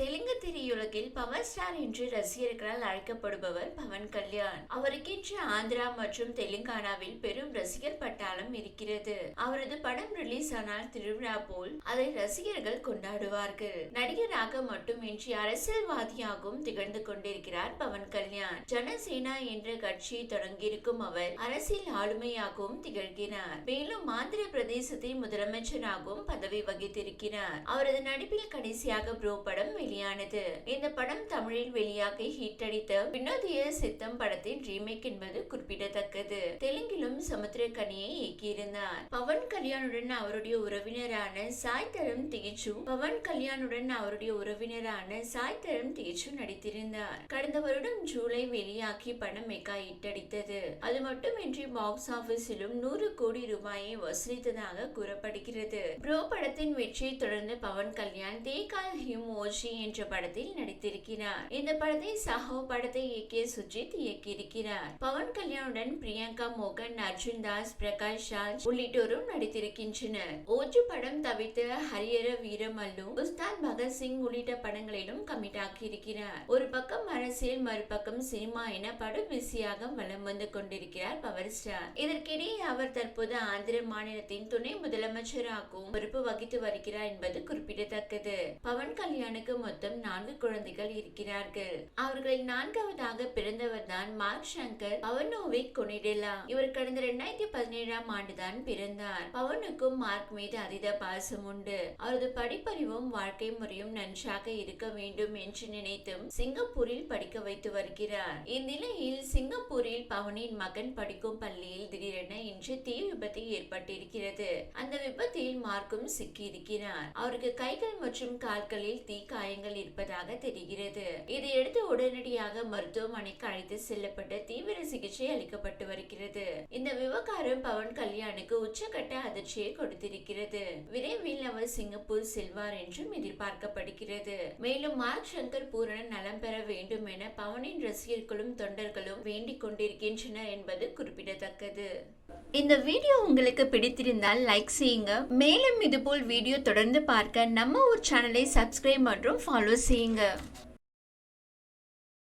தெலுங்கு திரையுலகில் power star என்று ரசிகர்களால் அழைக்கப்படுபவர் பவன் கல்யாண். அவருக்கென்று ஆந்திரா மற்றும் தெலுங்கானாவில் பெரும் ரசிகர் பட்டாளம் இருக்கிறது. அவரது படம் ரிலீஸ் ஆனால் திருவிழா போல் அதை ரசிகர்கள் கொண்டாடுவார்கள். நடிகராக மட்டுமின்றி அரசியல்வாதியாகவும் திகழ்ந்து கொண்டிருக்கிறார் பவன் கல்யாண். ஜனசேனா என்ற கட்சியை தொடங்கியிருக்கும் அவர் அரசியல் ஆளுமையாகவும் திகழ்கிறார். மேலும் ஆந்திர பிரதேசத்தின் முதலமைச்சராகவும் பதவி வகித்திருக்கிறார். அவரது நடிப்பில் கடைசியாக ப்ரோ படம் வெளியானது. இந்த படம் தமிழில் வெளியாகி ஹிட் அடித்த வினோதிய சித்தம் படத்தின் ரீமேக் என்பது குறிப்பிடத்தக்கது. தெலுங்கிலும் சமுத்திரக்கனியை இயக்கியிருந்தார். பவன் கல்யாணுடன் அவருடைய உறவினரான சாய் தரம் திகிச்சு பவன் கல்யாணுடன் அவருடைய உறவினரான சாய் தரம் திகிச்சு நடித்திருந்தார். கடந்த வருடம் ஜூலை வெளியாகி படம் மெகா ஹிட் அடித்தது. அது மட்டுமின்றி பாக்ஸ் ஆபீஸிலும் நூறு கோடி ரூபாயை வசூலித்ததாக கூறப்படுகிறது. ப்ரோ படத்தின் வெற்றியை தொடர்ந்து Pawan Kalyan they call him OG என்ற படத்தில் நடித்திருக்கிறார். இந்த படத்தை சஹோ படத்தை இயக்கிய சுஜித் இயக்கியிருக்கிறார். பவன் கல்யாணுடன் பிரியங்கா மோகன் அர்ஜுன் தாஸ் பிரகாஷ் ராஜ் உள்ளிட்டோரும் நடித்திருக்கின்றனர். ஓஜு படம் தவிர்த்து ஹரியர வீரமல்லு உஸ்தாத் பகத்சிங் உள்ளிட்ட படங்களிலும் கமிட் ஆக்கியிருக்கிறார். ஒரு பக்கம் அரசியல் மறுபக்கம் சினிமா என படம் பிஸியாக வலம் வந்து கொண்டிருக்கிறார் பவர் ஸ்டார். இதற்கிடையே அவர் தற்போது ஆந்திர மாநிலத்தின் துணை முதலமைச்சராகவும் பொறுப்பு வகித்து வருகிறார் என்பது குறிப்பிடத்தக்கது. பவன் கல்யாணுக்கு mà tấm nói நான்கு குழந்தைகள் இருக்கிறார்கள். அவர்களில் நான்காவதாக பிறந்தவர் தான் மார்க் சங்கர் பவனோவை கொனிடெலா இவர் கடந்த இரண்டாயிரத்தி பதினேழாம் ஆண்டுதான் பிறந்தார். பவனுக்கும் மார்க் மீது அதீத பாசம் உண்டு. அவரது படிப்பறிவும் வாழ்க்கை முறையும் நன்றாக இருக்க வேண்டும் என்று நினைத்தும் சிங்கப்பூரில் படிக்க வைத்து வருகிறார். இந்நிலையில் சிங்கப்பூரில் பவனின் மகன் படிக்கும் பள்ளியில் திடீரென இன்று தீ விபத்து ஏற்பட்டிருக்கிறது. அந்த விபத்தில் மார்க்கும் சிக்கியிருக்கிறார். அவருக்கு கைகள் மற்றும் கால்களில் தீ காயங்கள் இருப்பதாக தெரிகிறது. இதையடுத்து உடனடியாக மருத்துவமனைக்கு அழைத்து செல்லப்பட்டு தீவிர சிகிச்சை அளிக்கப்பட்டு வருகிறது. இந்த விவகாரம் பவன் கல்யாணுக்கு உச்சகட்ட அதிர்ச்சியை கொடுத்திருக்கிறது. விரைவில் அவர் சிங்கப்பூர் செல்வார் என்றும் எதிர்பார்க்கப்படுகிறது. மேலும் மார்க் சங்கர் பூரண நலம் பெற வேண்டும் என பவனின் ரசிகர்களும் தொண்டர்களும் வேண்டிக் கொண்டிருக்கின்றனர் என்பது குறிப்பிடத்தக்கது. இந்த வீடியோ உங்களுக்கு பிடித்திருந்தால் லைக் செய்யுங்க. மேலும் இதுபோல் வீடியோ தொடர்ந்து பார்க்க நம்ம ஒரு சேனலை சப்ஸ்கிரைப் மற்றும் ஃபாலோ செய்யுங்க seeing a